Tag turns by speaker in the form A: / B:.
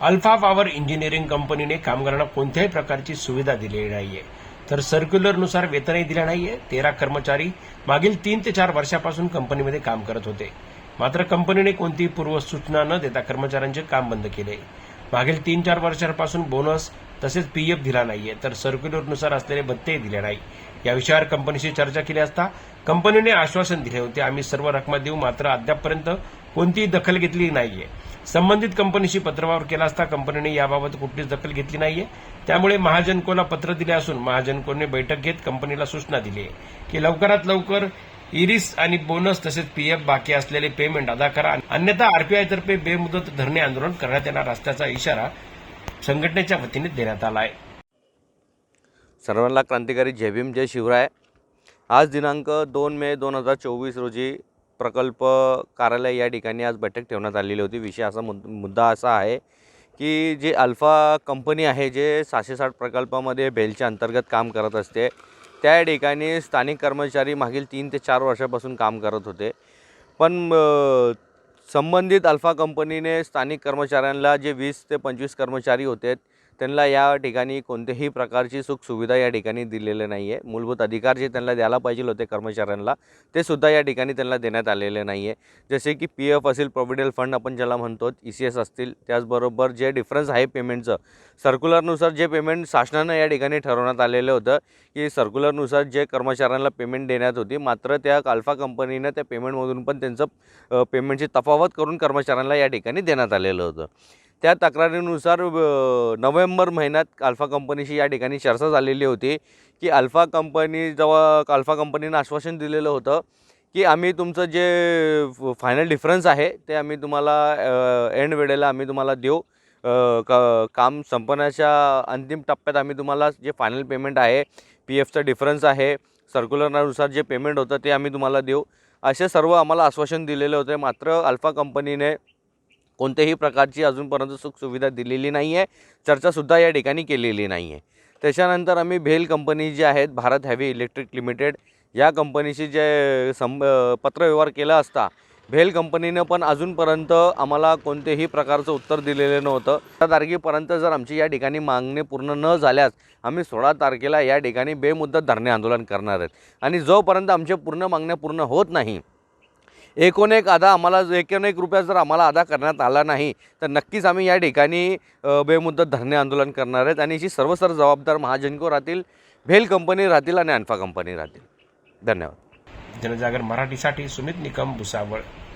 A: Alpha power engineering कंपनीने कामगारांना कोणत्याही प्रकारची सुविधा दिलेली नाहीये. तर सर्क्युलरनुसार वेतनही दिलं नाहीये. तेरा कर्मचारी मागील तीन ते चार वर्षापासून कंपनीमध्ये काम करत होते. मात्र कंपनीने कोणतीही पूर्वसूचना न देता कर्मचाऱ्यांचे काम बंद केले. मागील तीन चार वर्षांपासून बोनस तसेच पीएफ दिला नाहीये. तर सर्क्युलरनुसार असलेले भत्तेही दिले नाही. या विषयावर कंपनीशी चर्चा केली असता कंपनीने आश्वासन दिले होते. आम्ही सर्व रकमा देऊ मात्र अद्यापपर्यंत कोणतीही दखल घेतली नाहीये. संबंधित कंपनीशी पत्रव्यवहार केला असता कंपनीने याबाबत कुठलीच दखल घेतली नाहीये. त्यामुळे महाजनकोला पत्र दिले असून महाजनकोने बैठक घेत कंपनीला सूचना दिली आहे की लवकरात लवकर इरिस आणि बोनस तसेच पीएफ बाकी असलेले पेमेंट अदा करा. अन्यथा आरपीआयतर्फे बेमुदत धरणे आंदोलन करण्यात येणार असल्याचा इशारा संघटनेच्या वतीने देण्यात आला आहे
B: सर्वांना क्रांतिकारी जय भीम जय शिवराय. आज दिनांक दोन मे दोन हजार चोवीस रोजी प्रकल्प कार्यालय या ठिकाणी आज बैठक ठेवण्यात आलेली होती. विषय असा मुद मुद्दा असा आहे की जे अल्फा कंपनी आहे जे सहाशे साठ प्रकल्पामध्ये बेलच्या अंतर्गत काम करत असते त्या ठिकाणी स्थानिक कर्मचारी मागील तीन ते चार वर्षापासून काम करत होते. पण संबंधित अल्फा कंपनीने स्थानिक कर्मचाऱ्यांना जे वीस ते पंचवीस कर्मचारी होते त्यांना या ठिकाणी कोणत्याही प्रकारची सुखसुविधा या ठिकाणी दिलेले नाही आहे मूलभूत अधिकार जे त्यांना द्यायला पाहिजे होते कर्मचाऱ्यांना ते सुद्धा या ठिकाणी त्यांना देण्यात आलेले नाही आहे जसे की पी एफ असेल प्रोव्हिडंट फंड आपण ज्याला म्हणतो ई सी एस असतील त्याचबरोबर जे डिफरन्स आहे पेमेंटचं सर्क्युलरनुसार जे पेमेंट शासनानं या ठिकाणी ठरवण्यात आलेलं होतं की सर्क्युलरनुसार जे कर्मचाऱ्यांना पेमेंट देण्यात होती मात्र त्या अल्फा कंपनीनं त्या पेमेंटमधून पण त्यांचं पेमेंटची तफावत करून कर्मचाऱ्यांना या ठिकाणी देण्यात आलेलं होतं. त्या तक्रारीनुसार नोव्हेंबर महिन्यात अल्फा कंपनीशी या ठिकाणी चर्चा झालेली होती की अल्फा कंपनी जेव्हा अल्फा कंपनीनं आश्वासन दिलेलं होतं की आम्ही तुमचं जे फायनल डिफरन्स आहे ते आम्ही तुम्हाला एंड वेळेला आम्ही तुम्हाला देऊ. क काम संपण्याच्या अंतिम टप्प्यात आम्ही तुम्हाला जे फायनल पेमेंट आहे पी एफचा डिफरन्स आहे सर्क्युलरनुसार जे पेमेंट होतं ते आम्ही तुम्हाला देऊ. असे सर्व आम्हाला आश्वासन दिलेले होते. मात्र अल्फा कंपनीने कोणत्याही प्रकारची अजूनपर्यंत सुखसुविधा दिलेली नाही आहे चर्चासुद्धा या ठिकाणी केलेली नाही आहे त्याच्यानंतर आम्ही भेल कंपनी जी आहेत भारत हॅवी इलेक्ट्रिक लिमिटेड या कंपनीशी जे संब पत्रव्यवहार केला असता भेल कंपनीनं पण अजूनपर्यंत आम्हाला कोणतेही प्रकारचं उत्तर दिलेलं नव्हतं. त्या तारखेपर्यंत जर आमची या ठिकाणी मागणी पूर्ण न झाल्यास आम्ही सोळा तारखेला या ठिकाणी बेमुदत धरणे आंदोलन करणार आहेत. आणि जोपर्यंत आमच्या पूर्ण मागण्या पूर्ण होत नाही एकूण एक अदा आम्हाला एकूण एक रुपया जर आम्हाला अदा करण्यात आला नाही तर नक्कीच आम्ही या ठिकाणी बेमुद्दत धरणे आंदोलन करणार आहेत. आणि याची सर्वसर जबाबदार महाजनको राहतील भेल कंपनी राहतील आणि अल्फा कंपनी राहतील. धन्यवाद.
A: जनजागर मराठीसाठी सुमित निकम भुसावळ.